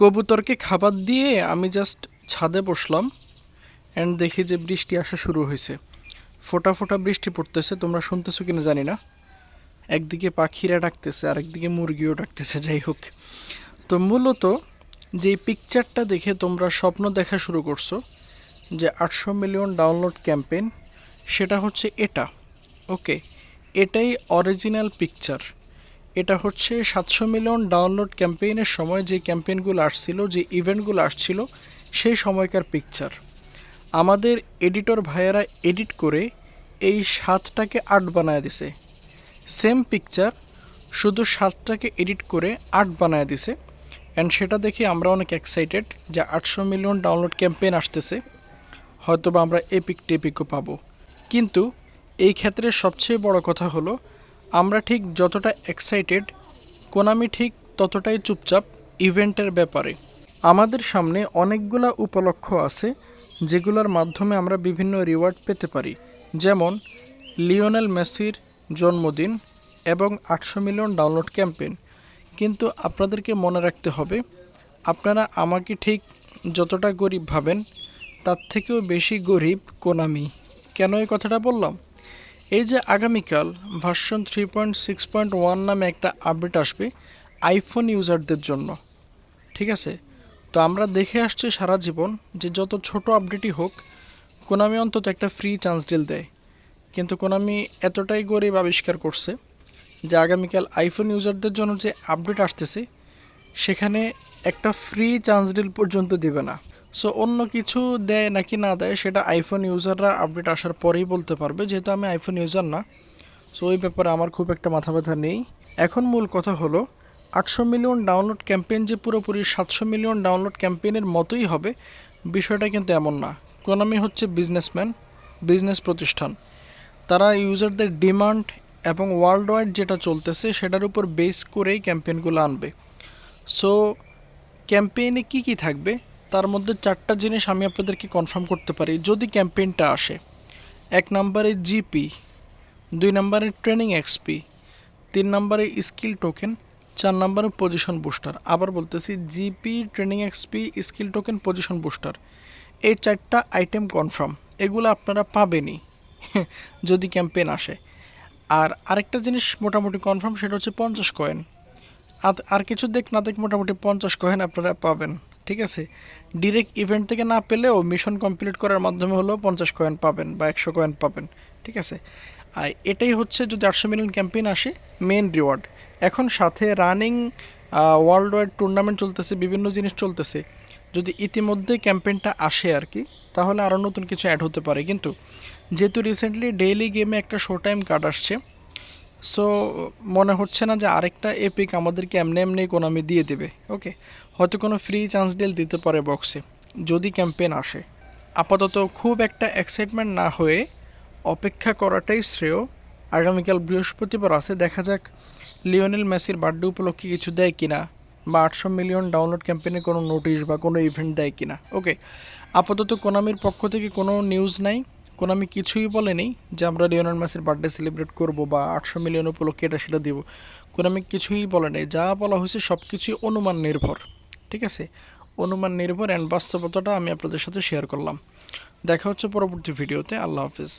কবুতরকে খাবার দিয়ে আমি জাস্ট ছাদে বসলাম অ্যান্ড দেখি যে বৃষ্টি আসা শুরু হয়েছে। ফোঁটা ফোঁটা বৃষ্টি পড়তেছে, তোমরা শুনতেছো কিনা জানি না। একদিকে পাখিরা ডাকতেছে আর একদিকে মুরগিও ডাকতেছে, যাই হোক। তো মূলত যে পিকচারটা দেখে তোমরা স্বপ্ন দেখা শুরু করছ যে আটশো মিলিয়ন ডাউনলোড ক্যাম্পেইন সেটা হচ্ছে এটা। ওকে এটাই অরিজিনাল পিকচার এটা হচ্ছে সাতশো মিলিয়ন ডাউনলোড ক্যাম্পেইনের সময় যে ক্যাম্পেইনগুলো আসছিল, যে ইভেন্টগুলো আসছিল, সেই সময়কার পিকচার আমাদের এডিটর ভাইয়েরা এডিট করে এই সাতটাকে আট বানায় দিছে। সেম পিকচার শুধু সাতটাকে এডিট করে আট বানায় দিছে। অ্যান্ড সেটা দেখে আমরা অনেক এক্সাইটেড যে আটশো মিলিয়ন ডাউনলোড ক্যাম্পেইন আসতেছে। হয়তো বা আমরা এপিক টেপিকও পাবো। কিন্তু এই ক্ষেত্রে সবচেয়ে বড় কথা হলো আমরা ঠিক যতটা এক্সাইটেড কোনামি ঠিক ততটাই চুপচাপ ইভেন্টের ব্যাপারে। আমাদের সামনে অনেকগুলা উপলক্ষ আছে, যেগুলোর মাধ্যমে আমরা বিভিন্ন রিওয়ার্ড পেতে পারি। যেমন লিওনেল মেসির জন্মদিন এবং আটশো মিলিয়ন ডাউনলোড ক্যাম্পেইন কিন্তু আপনাদেরকে মনে রাখতে হবে, আপনারা আমাকে ঠিক যতটা গরিব ভাবেন, তার থেকেও বেশি গরিব কোনামি কেন এই কথাটা বললাম? এই যে আগামীকাল version three point six point one নামে একটা আপডেট আসবে আইফোন ইউজারদের জন্য, ঠিক আছে? তো আমরা দেখে আসছি সারা জীবন যে যত ছোট আপডেটই হোক কোনামি অন্তত একটা ফ্রি চান্স ডিল দেয়। কিন্তু কোনামি এতটাই গরিব আবিষ্কার করছে যে আগামীকাল আইফোন ইউজারদের জন্য যে আপডেট আসতেছে, সেখানে একটা ফ্রি চান্স ডিল পর্যন্ত দেবে না। সো অন্য কিছু দেয় নাকি না দেয়, সেটা আইফোন ইউজাররা আপডেট আসার পরেই বলতে পারবে, যেহেতু আমি আইফোন ইউজার না। সো ওই ব্যাপারে আমার খুব একটা মাথা ব্যথা নেই। এখন মূল কথা হলো, আটশো মিলিয়ন ডাউনলোড ক্যাম্পেইন যে পুরোপুরি সাতশো মিলিয়ন ডাউনলোড ক্যাম্পেইনের মতোই হবে, বিষয়টা কিন্তু এমন না। কোনামি হচ্ছে বিজনেসম্যান বিজনেস প্রতিষ্ঠান। তারা ইউজারদের ডিমান্ড এবং ওয়ার্ল্ড ওয়াইড যেটা চলতেছে, সেটার উপর বেস করেই ক্যাম্পেইনগুলো আনবে। সো ক্যাম্পেইনে কি কি থাকবে? তার মধ্যে চারটা জিনিস আমি আপনাদেরকে কনফার্ম করতে পারি, যদি ক্যাম্পেইনটা আসে। এক নম্বরে জিপি দুই নম্বরে ট্রেনিং এক্সপি তিন নম্বরে স্কিল টোকেন চার নম্বরে পজিশন বুস্টার আবার বলতেছি GP training XP skill token position booster এই চারটা আইটেম কনফার্ম এগুলো আপনারা পাবেনই, যদি ক্যাম্পেইন আসে। আর আরেকটা জিনিস মোটামুটি কনফার্ম সেটা হচ্ছে পঞ্চাশ কয়েন আর- আর কিছু দেখ না দেখ, মোটামুটি পঞ্চাশ কয়েন আপনারা পাবেন, ঠিক আছে? ডিরেক্ট ইভেন্ট থেকে না পেলেও মিশন কমপ্লিট করার মাধ্যমে হলেও পঞ্চাশ কয়েন পাবেন বা একশো কয়েন পাবেন, ঠিক আছে? আর এটাই হচ্ছে যদি আটশো মিলিয়ন ক্যাম্পেইন আসে মেন রিওয়ার্ড এখন সাথে রানিং ওয়ার্ল্ড ওয়াইড টুর্নামেন্ট চলতেছে, বিভিন্ন জিনিস চলতেছে। যদি ইতিমধ্যে ক্যাম্পেইনটা আসে আর কি, তাহলে আরও নতুন কিছু অ্যাড হতে পারে। কিন্তু যেহেতু রিসেন্টলি ডেইলি গেমে একটা শো টাইম কার্ড আসছে সো মনে হচ্ছে না যে আরেকটা এপিক আমাদেরকে এমনি এমনি কোনামি দিয়ে দেবে ওকে হয়তো কোনো ফ্রি চান্স ডিল দিতে পারে বক্সে যদি ক্যাম্পেন আসে। আপাতত খুব একটা এক্সাইটমেন্ট না হয়ে অপেক্ষা করাটাই শ্রেয়। আগামীকাল বৃহস্পতিবার আছে, দেখা যাক লিওনেল মেসির বার্থডে উপলক্ষে কিছু দেয় কিনা, বা আটশো মিলিয়ন ডাউনলোড ক্যাম্পেনে কোনো নোটিশ বা কোনো ইভেন্ট দেয় কিনা ওকে আপাতত কোনামির পক্ষ থেকে কোনো নিউজ নাই। কোনামি কিছুই বলেনি যে আমরা লিওনার মেসির বার্থডে সেলিব্রেট করব বা আটশো মিলিয়ন উপলক্ষে এটা সেটা দিব। কোনামি কিছুই বলেনি যা বলা হয়েছে সব কিছুই অনুমান নির্ভর, ঠিক আছে? অনুমান নির্ভর অ্যান্ড বাস্তবতাটা আমি আপনাদের সাথে শেয়ার করলাম। দেখা হচ্ছে পরবর্তী ভিডিওতে আল্লাহ হাফিজ।